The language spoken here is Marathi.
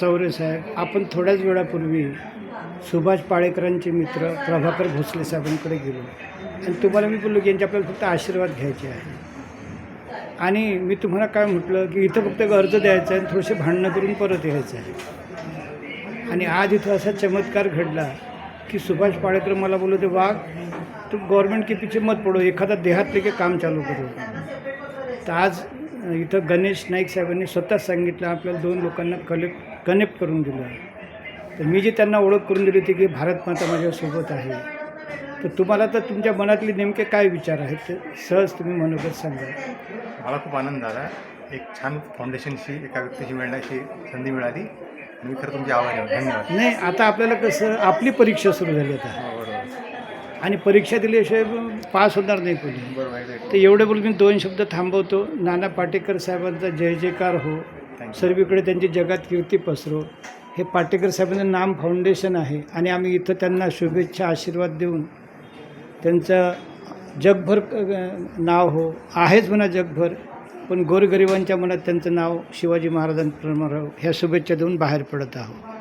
चौरे साहेब आपण थोड्याच वेळापूर्वी सुभाष पाळेकरांचे मित्र प्रभाकर भोसले साहेबांकडे गेलो. आणि तुम्हाला मी बोललो की यांचे आपल्याला फक्त आशीर्वाद घ्यायचे आहे. आणि मी तुम्हाला काय म्हटलं की इथं फक्त अर्ज द्यायचा आहे आणि थोडेसे भांडणं करून परत यायचं आहे. आणि आज इथं असा चमत्कार घडला की सुभाष पाळेकर मला बोलले वाघ तू गवर्नमेंट के पीछे मत पडो? एखादा देहातले काम चालू करू. तर आज इथं गणेश नाईक साहेबांनी स्वतःच सांगितलं आपल्याला दोन लोकांना कलेक्ट कनेक्ट करून दिलं तर मी जी त्यांना ओळख करून दिली होती की भारत माता माझ्यासोबत आहे. तर तुम्हाला तर तुमच्या मनातले नेमके काय विचार आहेत ते सहज तुम्ही मनोगत सांगा. मला खूप आनंद झाला. एक छान फाउंडेशनशी एका व्यक्तीशी मिळण्याची संधी मिळाली. आणि मी खरं तुमचे आभारी आहे. धन्यवाद. नाही आता आपल्याला कसं आपली परीक्षा सुरू झाली आता. आणि परीक्षा दिल्याशिवाय पास होणार नाही कोणी. बरोबर तर एवढे बोलून मी दोन शब्द थांबवतो. नाना पाटेकर साहेबांचा जय जयकार हो. सर्वीकडे त्यांची जगात कीर्ती पसरो. हे पाटेकर साहेबांचं नाम फाउंडेशन आहे आणि आम्ही इथं त्यांना शुभेच्छा आशीर्वाद देऊन त्यांचं जगभर नाव हो. आहेच म्हणा जगभर पण गोरगरिबांच्या मनात त्यांचं नाव शिवाजी महाराजांप्रमाणे ह्या शुभेच्छा देऊन बाहेर पडत आहोत.